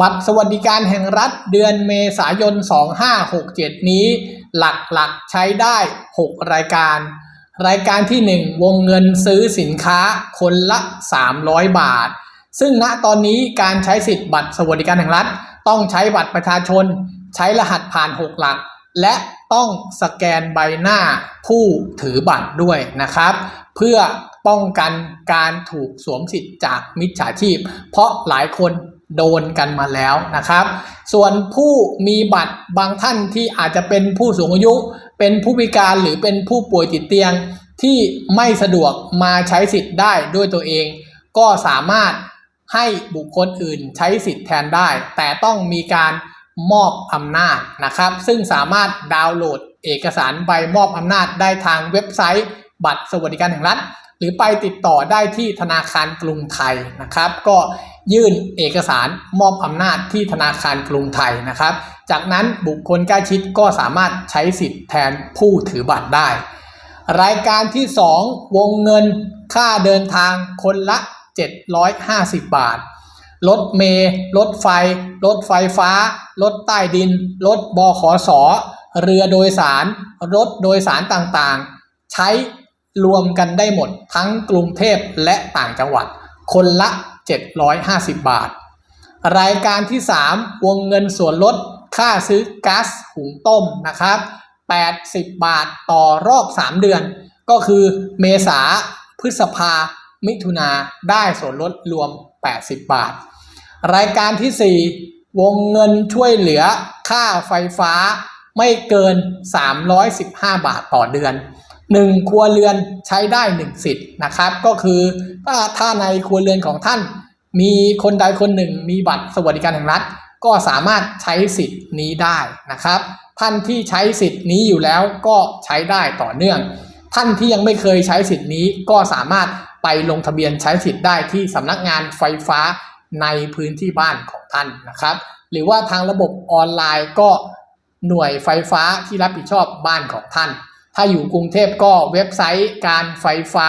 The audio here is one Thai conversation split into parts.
บัตรสวัสดิการแห่งรัฐเดือนเมษายน 2567 นี้ หลักๆใช้ได้ 6 รายการ รายการที่ 1 วงเงินซื้อสินค้าคนละ 300 บาท ซึ่งณตอนนี้การใช้สิทธิ์บัตรสวัสดิการแห่งรัฐ ต้องใช้บัตรประชาชน ใช้รหัสผ่าน 6 หลัก และต้องสแกนใบหน้าผู้ถือบัตรด้วยนะครับ เพื่อป้องกันการถูกสวมสิทธิ์จากมิจฉาชีพ เพราะหลายคน โดนกันมาแล้วนะครับ ส่วนผู้มีบัตรบางท่านที่อาจจะเป็นผู้สูงอายุ เป็นผู้พิการหรือเป็นผู้ป่วยติดเตียงที่ไม่สะดวกมาใช้สิทธิ์ได้ด้วยตัวเอง ก็สามารถให้บุคคลอื่นใช้สิทธิ์แทนได้ แต่ต้องมีการมอบอำนาจนะครับ ซึ่งสามารถดาวน์โหลดเอกสารใบมอบอำนาจได้ทางเว็บไซต์ บัตรสวัสดิการแห่งรัฐ หรือไปติดต่อได้ที่ธนาคารกรุงไทยนะครับ ก็ ยื่นเอกสารมอบอำนาจที่ธนาคารกรุงไทยนะครับ จากนั้นบุคคลใกล้ชิดก็สามารถใช้สิทธิ์แทนผู้ถือบัตรได้ รายการที่ 2 วงเงินค่าเดินทางคนละ 750 บาท รถเมล์รถไฟ รถไฟฟ้า รถใต้ดิน รถบขสเรือโดยสาร รถโดยสารต่างๆ ใช้รวมกันได้หมดทั้งกรุงเทพและต่างจังหวัด คนละ 750 บาท รายการที่ 3 วงเงินส่วนลดค่าซื้อก๊าซหุงต้มนะครับ 80 บาทต่อรอบ 3 เดือน ก็คือเมษาพฤษภา มิถุนาได้ส่วนลดรวม 80 บาท รายการที่ 4 วงเงินช่วยเหลือค่าไฟฟ้าไม่เกิน 315 บาทต่อเดือน 1ครัวเรือนใช้ได้1สิทธิ์นะครับ ก็คือถ้าถ้าในครัวเรือนของท่าน มีคนใดคนหนึ่งมีบัตรสวัสดิการแห่งรัฐ ก็สามารถใช้สิทธิ์นี้ได้นะครับ ท่านที่ใช้สิทธิ์นี้อยู่แล้วก็ใช้ได้ต่อเนื่อง ท่านที่ยังไม่เคยใช้สิทธิ์นี้ก็สามารถไปลงทะเบียนใช้สิทธิ์ได้ที่สำนักงานไฟฟ้าในพื้นที่บ้านของท่านนะครับ หรือว่าทางระบบออนไลน์ก็หน่วยไฟฟ้าที่รับผิดชอบบ้านของท่าน ถ้าอยู่กรุงเทพก็เว็บไซต์การไฟฟ้า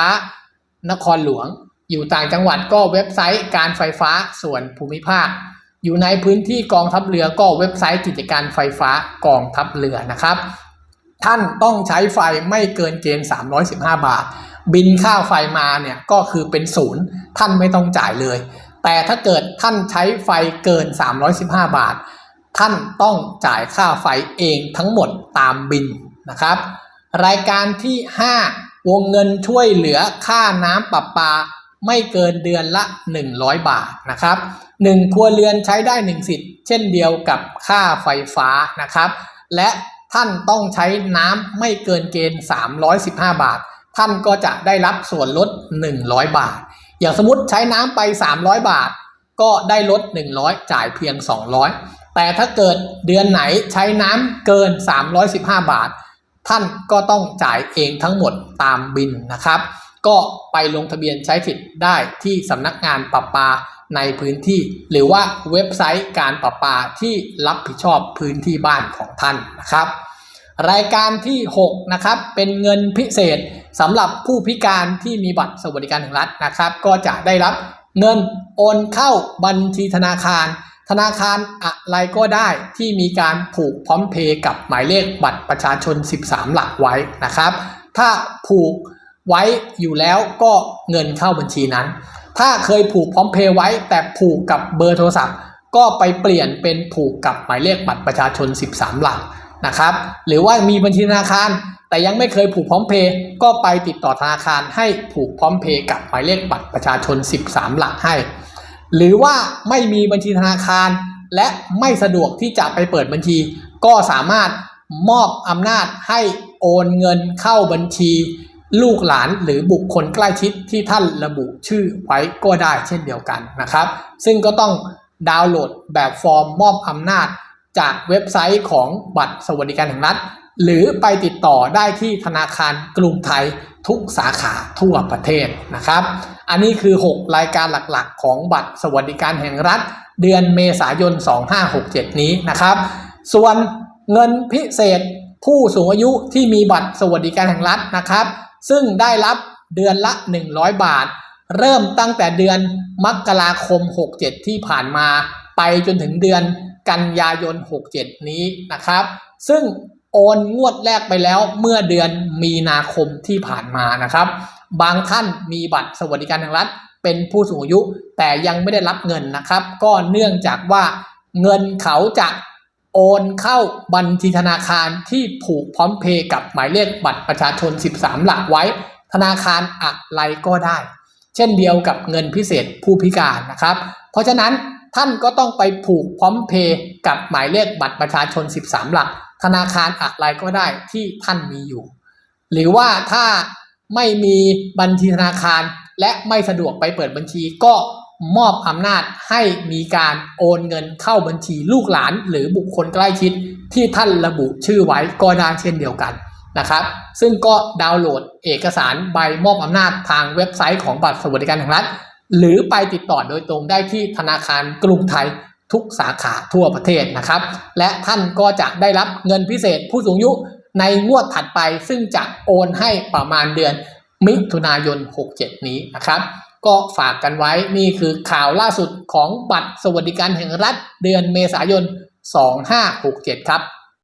นครหลวง อยู่ต่างจังหวัดก็เว็บไซต์การไฟฟ้าส่วนภูมิภาค อยู่ในพื้นที่กองทัพเรือก็เว็บไซต์กิจการไฟฟ้ากองทัพเรือนะครับ ท่านต้องใช้ไฟไม่เกินเกณฑ์ 315 บาท บินค่าไฟมาเนี่ยก็คือเป็นศูนย์ท่านไม่ต้องจ่ายเลย แต่ถ้าเกิดท่านใช้ไฟเกิน 315 บาท ท่านต้องจ่ายค่าไฟเองทั้งหมดตามบินนะครับ รายการที่ 5 วงเงินช่วยเหลือค่าน้ำประปา ไม่เกินเดือนละ 100 บาทนะครับ 1 ครัวเรือนใช้ได้ 1 สิทธิ์ เช่นเดียวกับค่าไฟฟ้านะครับ และท่านต้องใช้น้ำไม่เกินเกณฑ์ 315 บาท ท่านก็จะได้รับส่วนลด 100 บาท อย่างสมมติใช้น้ำไป 300 บาท ก็ได้ลด 100 จ่ายเพียง 200 แต่ถ้าเกิดเดือนไหนใช้น้ำเกิน 315 บาท ท่านก็ต้องจ่ายเองทั้งหมดตามบินนะครับ ก็ไปลงทะเบียนใช้สิทธิ์ได้ที่สำนักงานประปาในพื้นที่ หรือว่าเว็บไซต์การประปาที่รับผิดชอบพื้นที่บ้านของท่านนะครับ รายการที่ 6 นะครับ เป็นเงินพิเศษสำหรับผู้พิการที่มีบัตรสวัสดิการแห่งรัฐนะครับ ก็จะได้รับเงินโอนเข้าบัญชีธนาคาร ธนาคารอะไรก็ได้ที่มีการผูกพร้อมเพย์กับหมายเลขบัตรประชาชน 13 หลักไว้นะครับ ถ้าผูกไว้อยู่แล้วก็เงินเข้าบัญชีนั้น ถ้าเคยผูกพร้อมเพย์ไว้ แต่ผูกกับเบอร์โทรศัพท์ ก็ไปเปลี่ยนเป็นผูกกับหมายเลขบัตรประชาชน 13 หลักนะครับ หรือว่ามีบัญชีธนาคาร แต่ยังไม่เคยผูกพร้อมเพย์ก็ไปติดต่อธนาคารให้ผูกพร้อมเพย์กับหมายเลขบัตรประชาชน 13 หลักให้ หรือว่าไม่มีบัญชีธนาคาร และไม่สะดวกที่จะไปเปิดบัญชี ก็สามารถมอบอำนาจให้โอนเงินเข้าบัญชี ลูกหลานหรือบุคคลใกล้ชิดที่ท่านระบุชื่อไว้ก็ได้เช่นเดียวกันนะครับ ซึ่งก็ต้องดาวน์โหลดแบบฟอร์มมอบอำนาจ จากเว็บไซต์ของบัตรสวัสดิการแห่งรัฐหรือไปติดต่อได้ที่ธนาคารกรุงไทย ทุกสาขาทั่วประเทศนะครับ อันนี้คือ 6 รายการหลักๆ ของบัตรสวัสดิการแห่งรัฐ เดือนเมษายน 2567 นี้นะครับ ส่วนเงินพิเศษผู้สูงอายุที่มีบัตรสวัสดิการแห่งรัฐนะครับ ซึ่งได้รับเดือนละ 100 บาท เริ่มตั้งแต่เดือนมกราคม 67 ที่ผ่านมา ไปจนถึงเดือนกันยายน 67 นี้นะครับ ซึ่ง โอนงวดแรกไปแล้วเมื่อเดือนมีนาคมที่ผ่านมานะครับ บางท่านมีบัตรสวัสดิการแห่งรัฐ เป็นผู้สูงอายุ แต่ยังไม่ได้รับเงินนะครับ ก็เนื่องจากว่าเงินเขาจะโอนเข้าบัญชีธนาคารที่ผูกพร้อมเพย์กับหมายเลขบัตรประชาชน 13 หลักไว้ ธนาคารอะไรก็ได้ เช่นเดียวกับเงินพิเศษผู้พิการนะครับ เพราะฉะนั้น ท่านก็ต้องไปผูกพร้อมเพย์กับหมายเลขบัตรประชาชน 13 หลัก ธนาคารอะไรก็ได้ที่ท่านมีอยู่ หรือว่าถ้าไม่มีบัญชีธนาคารและไม่สะดวกไปเปิดบัญชีก็มอบอำนาจให้มีการโอนเงินเข้าบัญชีลูกหลาน หรือบุคคลใกล้ชิดที่ท่านระบุชื่อไว้ก็ได้เช่นเดียวกันนะครับ ซึ่งก็ดาวน์โหลดเอกสารใบมอบอำนาจทางเว็บไซต์ของบัตรสวัสดิการแห่งรัฐ หรือไปติดต่อโดยตรงได้ที่ธนาคารกรุงไทยทุกสาขาทั่วประเทศนะครับ และท่านก็จะได้รับเงินพิเศษผู้สูงอายุในงวดถัดไป ซึ่งจะโอนให้ประมาณเดือนมิถุนายน 67 นี้นะครับ ก็ฝากกันไว้นี่คือข่าวล่าสุดของบัตรสวัสดิการแห่งรัฐเดือนเมษายน 2567 ครับ